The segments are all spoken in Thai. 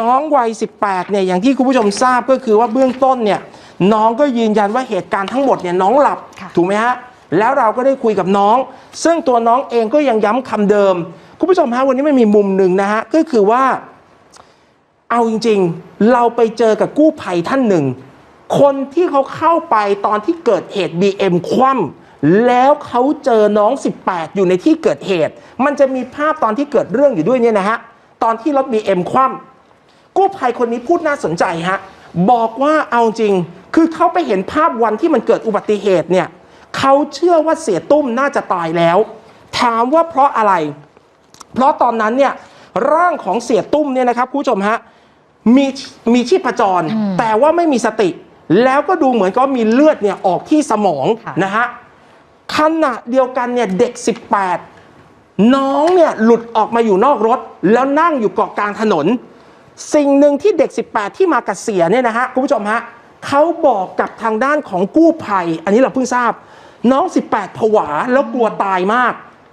น้องวัย 18 เนี่ย อย่างที่คุณผู้ชมทราบก็คือว่าเบื้องต้นเนี่ย น้องก็ยืนยันว่าเหตุการณ์ทั้งหมดเนี่ยน้องหลับค่ะถูกไหมฮะ แล้วเราก็ได้คุยกับน้อง ซึ่งตัวน้องเองก็ยังย้ำคำเดิม คุณผู้ชมฮะวันนี้มันมีมุมหนึ่งนะฮะ ก็คือว่า เอาจริงๆ เราไปเจอกับกู้ภัยท่านหนึ่ง คนที่เขาเข้าไปตอนที่เกิดเหตุ BM คว่ำแล้วเขาเจอน้อง 18 อยู่ในที่เกิดเหตุ มันจะมีภาพตอนที่เกิดเรื่องอยู่ด้วยเนี่ยนะฮะตอนที่รถ BM คว่ำ กู้ภัยคนนี้พูดน่าสนใจฮะบอกว่าเอาจริง คือเขาไปเห็นภาพวันที่มันเกิดอุบัติเหตุเนี่ยเขาเชื่อว่าเสียตุ้มน่าจะตายแล้ว ถามว่าเพราะอะไร เพราะตอนนั้นเนี่ยร่างของเสียตุ้มเนี่ยนะครับคุณผู้ชมฮะมีมีชีพจร แต่ว่าไม่มีสติ แล้วก็ดูเหมือนก็มีเลือดเนี่ยออกที่สมองค่ะนะฮะขณะเดียวกันเนี่ยเด็ก 18 น้องเนี่ยหลุดออกมาอยู่นอกรถ แล้วนั่งอยู่เกาะกลางถนน สิ่งหนึ่งที่เด็ก 18 ที่มากับเสียเนี่ยนะฮะคุณผู้ชมฮะเขาบอกกับทางด้านของกู้ภัย อันนี้เราเพิ่งทราบ น้อง 18 ผวาแล้วกลัวตายมาก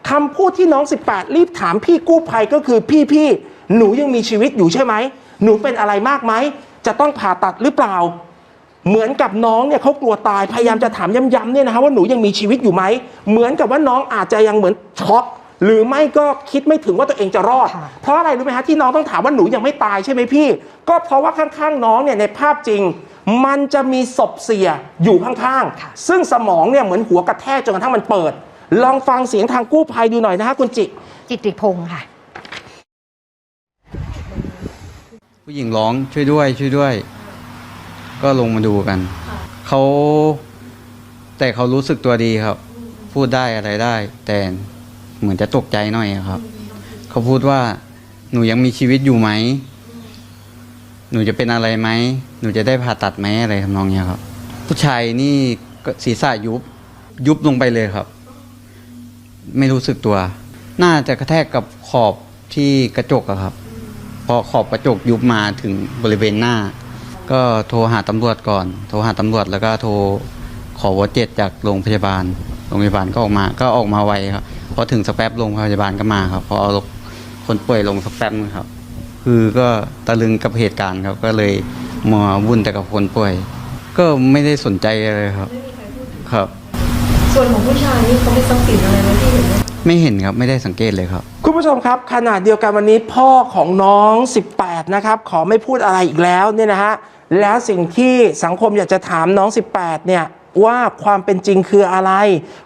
คำพูดที่น้อง 18 รีบถามพี่กู้ภัยก็คือพี่พี่หนูยังมีชีวิตอยู่ใช่ไหม หนูเป็นอะไรมากไหม จะต้องผ่าตัดหรือเปล่า เหมือนกับน้องเนี่ยเขากลัวตายพยายามจะถามย้ำๆเนี่ยนะฮะว่าหนูยังมีชีวิตอยู่ไหม เหมือนกับว่าน้องอาจจะยังเหมือนช็อก หรือไม่ก็คิดไม่ถึงว่าตัวเองจะรอดค่ะเพราะอะไรรู้ไหมฮะที่น้องต้องถามว่าหนูยังไม่ตายใช่ไหมพี่ ก็เพราะว่าข้างๆน้องเนี่ยในภาพจริง มันจะมีศพเสียอยู่ข้างค่ะๆซึ่งสมองเนี่ยเหมือนหัวกระแทกจนกระทั่งมันเปิด ลองฟังเสียงทางกู้ภัยดูหน่อยนะฮะคุณจิ จิตริพงศ์ค่ะ ผู้หญิงร้องช่วยด้วยช่วยด้วย ก็ลงมาดูกัน เขาแต่เขารู้สึกตัวดีครับ พูดได้อะไรได้ แต่ เหมือนจะตกใจหน่อยครับ เขาพูดว่า หนูยังมีชีวิตอยู่ไหม หนูจะเป็นอะไรไหม หนูจะได้ผ่าตัดไหมอะไรทำนองนี้ครับ ผู้ชายนี่ก็ศีรษะยุบ ยุบลงไปเลยครับ ไม่รู้สึกตัว น่าจะกระแทกกับขอบที่กระจกอะครับ พอขอบกระจกยุบมาถึงบริเวณหน้า ก็โทรหาตำรวจก่อน โทรหาตำรวจแล้วก็โทรขอวอเจ็ดจากโรงพยาบาล โรงพยาบาลก็ออกมา ก็ออกมาไวครับ พอถึงสกแป๊บโรงพยาบาลก็มาครับพอเอาคนป่วยลงสกแป๊บนึงครับ คือก็ตะลึงกับเหตุการณ์ครับ ก็เลยมาวุ่นแต่กับคนป่วย ก็ไม่ได้สนใจอะไรครับ ครับ ส่วนของผู้ชายนี่เขาไม่ทรัพย์สินอะไรไหมที่เห็นไหมไม่เห็นครับไม่ได้สังเกตเลยครับ คุณผู้ชมครับขณะเดียวกันวันนี้พ่อของน้อง 18 นะครับ ขอไม่พูดอะไรอีกแล้วเนี่ยนะฮะแล้วสิ่งที่สังคมอยากจะถามน้อง 18 เนี่ย ว่าความเป็นจริงคืออะไร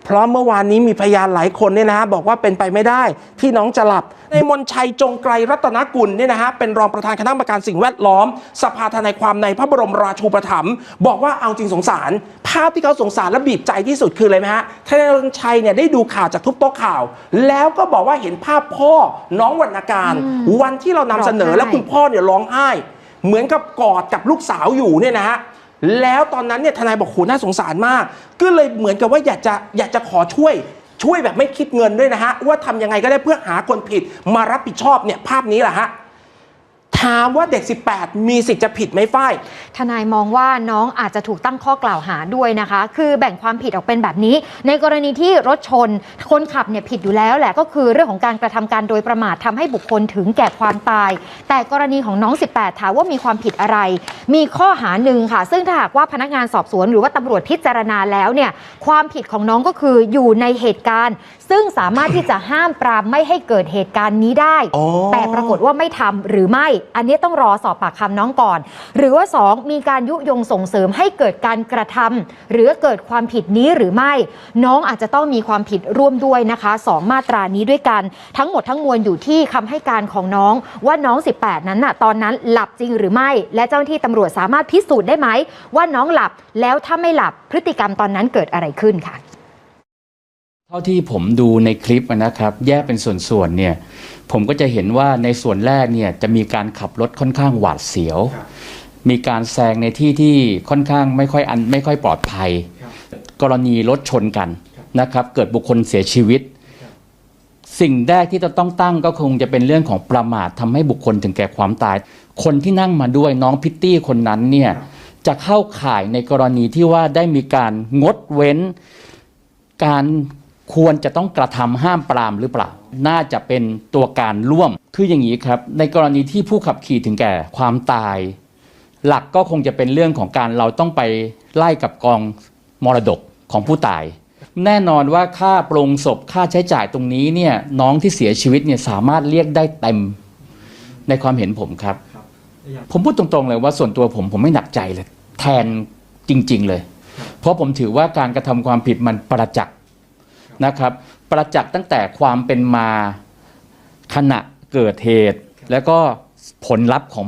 เพราะเมื่อวานนี้มีพยานหลายคนเนี่ยนะฮะบอกว่าเป็นไปไม่ได้ ที่น้องจะหลับ ในมนชัยจงไกรรัตนกุลเนี่ยนะฮะเป็นรองประธานคณะกรรมการสิ่งแวดล้อม สภาทนายความในพระบรมราชูปถัมภ์บอกว่าเอาจริงสงสาร ภาพที่เขาสงสารและบีบใจที่สุดคืออะไรไหมฮะทนายรณชัยเนี่ยได้ดูข่าวจากทุกโต๊ะข่าว แล้วก็บอกว่าเห็นภาพพ่อน้องวรรณการ วันที่เรานำเสนอร้องไห้แล้วคุณพ่อเนี่ยร้องไห้ เหมือนกับกอดกับลูกสาวอยู่เนี่ยนะฮะ แล้วตอนนั้นเนี่ยทนายบอกโหน่าสงสารมาก ก็เลยเหมือนกับว่าอยากจะอยากจะขอช่วยช่วยแบบไม่คิดเงินด้วยนะฮะว่าทำยังไงก็ได้เพื่อหาคนผิดมารับผิดชอบเนี่ยภาพนี้แหละฮะ ถามว่าเด็ก 18 มีสิทธิ์จะผิดไหมฝ้ายทนายมองว่าน้องอาจจะถูกตั้งข้อกล่าวหาด้วยนะคะ คือแบ่งความผิดออกเป็นแบบนี้ ในกรณีที่รถชน คนขับเนี่ยผิดอยู่แล้วแหละก็คือเรื่องของการกระทำการโดยประมาททำให้บุคคลถึงแก่ความตาย แต่กรณีของน้อง 18 ถามว่ามีความผิดอะไร มีข้อหาหนึ่งค่ะ ซึ่งถ้าหากว่าพนักงานสอบสวนหรือว่าตำรวจพิจารณาแล้วเนี่ยความผิดของน้องก็คืออยู่ในเหตุการณ์ ซึ่งสามารถที่จะห้ามปรามไม่ให้เกิดเหตุการณ์นี้ได้อ๋อแต่ปรากฏว่าไม่ทำหรือไม่อันนี้ต้องรอสอบปากคำน้องก่อน หรือว่า 2 มีการยุยงส่งเสริมให้เกิดการกระทำหรือเกิดความผิดนี้หรือไม่ น้องอาจจะต้องมีความผิดร่วมด้วยนะคะสองมาตรานี้ด้วยกัน ทั้งหมดทั้งมวลอยู่ที่คำให้การของน้องว่าน้อง 18 นั้นน่ะตอนนั้นหลับจริงหรือไม่ และเจ้าหน้าที่ตำรวจสามารถพิสูจน์ได้ไหมว่าน้องหลับแล้วถ้าไม่หลับพฤติกรรมตอนนั้นเกิดอะไรขึ้นค่ะ ท่าที่ผมดูในคลิปนะครับ แยกเป็นส่วนๆเนี่ยผมก็จะเห็นว่าในส่วนแรกเนี่ยจะมีการขับรถค่อนข้างหวาดเสียว มีการแซงในที่ที่ค่อนข้างไม่ค่อยอันไม่ค่อยปลอดภัย กรณีรถชนกันนะครับเกิดบุคคลเสียชีวิต สิ่งแรกที่จะต้องตั้งก็คงจะเป็นเรื่องของประมาททำให้บุคคลถึงแก่ความตาย คนที่นั่งมาด้วยน้องพิตตี้คนนั้นเนี่ยจะเข้าข่ายในกรณีที่ว่าได้มีการงดเว้นการ ควรจะต้องกระทำห้ามปรามหรือเปล่า น่าจะเป็นตัวการร่วม คืออย่างนี้ครับ ในกรณีที่ผู้ขับขี่ถึงแก่ความตาย หลักก็คงจะเป็นเรื่องของการเราต้องไปไล่กับกองมรดกของผู้ตาย แน่นอนว่าค่าปรงศพค่าใช้จ่ายตรงนี้เนี่ยน้องที่เสียชีวิตเนี่ยสามารถเรียกได้เต็มในความเห็นผมครับ ผมพูดตรงๆเลยว่าส่วนตัวผมผมไม่หนักใจเลย แทนจริง ๆ เลย เพราะผมถือว่าการกระทำความผิดมันประจักษ์ นะครับ ประจักษ์ตั้งแต่ความเป็นมาขณะเกิดเหตุ แล้วก็ผลลัพธ์ของ